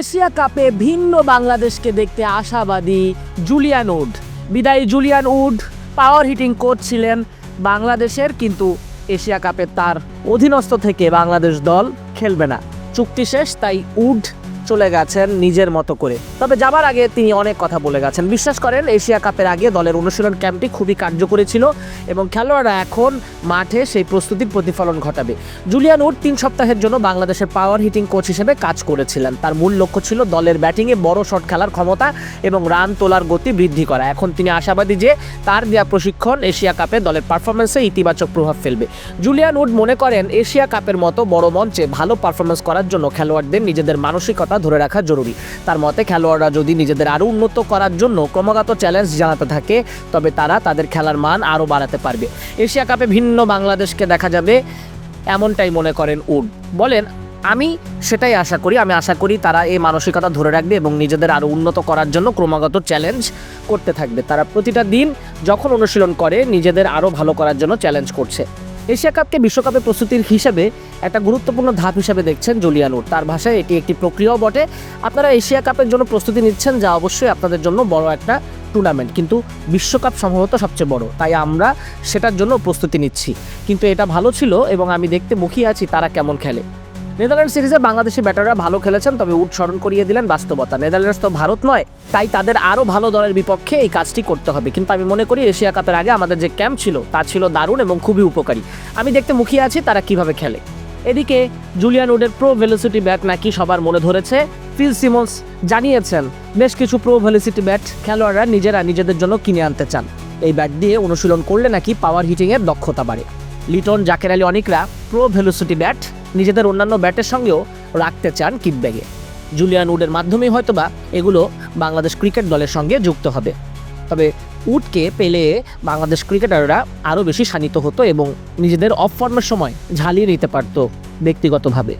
Asia কাপে ভিন্ন বাংলাদেশকে দেখতে আশাবাদী জুলিয়ান উড। বিদায়ী Julian Wood power hitting coach ছিলেন বাংলাদেশের, কিন্তু এশিয়া কাপে তার অধীনস্থ থেকে বাংলাদেশ দল খেলবে না। চুক্তি শেষ, তাই উড চলে গেছেন নিজের মতো করে। তবে যাবার আগে তিনি অনেক কথা বলে গেছেন। বিশ্বাস করেন, এশিয়া কাপের আগে দলের অনুশীলন ক্যাম্পটি খুবই কার্যকরী ছিল এবং খেলোয়াড়রা এখন মাঠে সেই প্রস্তুতির প্রতিফলন ঘটাবে। জুলিয়ান উড তিন সপ্তাহের জন্য বাংলাদেশের পাওয়ার হিটিং কোচ হিসেবে কাজ করেছিলেন। তার মূল লক্ষ্য ছিল দলের ব্যাটিংয়ে বড় শট খেলার ক্ষমতা এবং রান তোলার গতি বৃদ্ধি করা। এখন তিনি আশাবাদী যে তার দেওয়া প্রশিক্ষণ এশিয়া কাপে দলের পারফরমেন্সে ইতিবাচক প্রভাব ফেলবে। জুলিয়ান উড মনে করেন, এশিয়া কাপের মতো বড় মঞ্চে ভালো পারফরমেন্স করার জন্য খেলোয়াড়দের নিজেদের মানসিকতা ধরে রাখা জরুরি। তার মতে, খেলোয়াড়রা যদি নিজেদের আরও উন্নত করার জন্য ক্রমাগত চ্যালেঞ্জ জানাতে থাকে, তবে তারা তাদের খেলার মান আরও বাড়াতে পারবে। এশিয়া কাপে ভিন্ন বাংলাদেশকে দেখা যাবে, এমনটাই মনে করেন উড। বলেন, আমি সেটাই আশা করি, আমি আশা করি তারা এই মানসিকতা ধরে রাখবে এবং নিজেদের আরও উন্নত করার জন্য ক্রমাগত চ্যালেঞ্জ করতে থাকবে। তারা প্রতিটা দিন যখন অনুশীলন করে, নিজেদের আরও ভালো করার জন্য চ্যালেঞ্জ করছে। এশিয়া কাপকে বিশ্বকাপের প্রস্তুতির হিসাবে একটা গুরুত্বপূর্ণ ধাপ হিসেবে দেখছেন জুলিয়ানুর তার ভাষায় এটি একটি প্রক্রিয়াও বটে। আপনারা এশিয়া কাপের জন্য প্রস্তুতি নিচ্ছেন, যা অবশ্যই আপনাদের জন্য বড় একটা টুর্নামেন্ট কিন্তু বিশ্বকাপ সম্ভবত সবচেয়ে বড়, তাই আমরা সেটার জন্য প্রস্তুতি নিচ্ছি। কিন্তু এটা ভালো ছিল এবং আমি দেখতে মুখিয়ে আছি তারা কেমন খেলে। নেদারল্যান্ড সিরিজে বাংলাদেশি ব্যাটাররা ভালো খেলেছেন, তবে উঠ স্মরণ করিয়ে দিলেন বাস্তবতা। নেদারল্যান্ডস তো ভারত নয়, তাই তাদের আরও ভালো দলের বিপক্ষে এই কাজটি করতে হবে। কিন্তু আমি মনে করি এশিয়া কাপের আগে আমাদের যে ক্যাম্প ছিল, তা ছিল দারুণ এবং খুবই উপকারী। আমি দেখতে মুখিয়ে আছি তারা কীভাবে খেলে। এদিকে, জুলিয়ান উডের প্রো ভেলোসিটি ব্যাট নাকি সবার মনে ধরেছে? ফিল সিমন্স জানিয়েছেন, বেশ কিছু প্রো ভেলোসিটি ব্যাট খেলোয়াড়রা নিজেরা নিজেদের জন্য কিনে আনতে চান। এই ব্যাট দিয়ে অনুশীলন করলে নাকি পাওয়ার হিটিংয়ের দক্ষতা বাড়ে। লিটন জাকের আলী অনিকরা, প্রো ভেলোসিটি ব্যাট নিজেদের অন্যান্য ব্যাটের সঙ্গেও রাখতে চান কিট ব্যাগে জুলিয়ান উডের মাধ্যমেই হয়তোবা এগুলো বাংলাদেশ ক্রিকেট দলের সঙ্গে যুক্ত হবে। তবে উডকে পেলে বাংলাদেশ ক্রিকেটাররা আরও বেশি শানিত হতো এবং নিজেদের অফ ফর্মের সময় ঝালিয়ে নিতে পারত ব্যক্তিগতভাবে।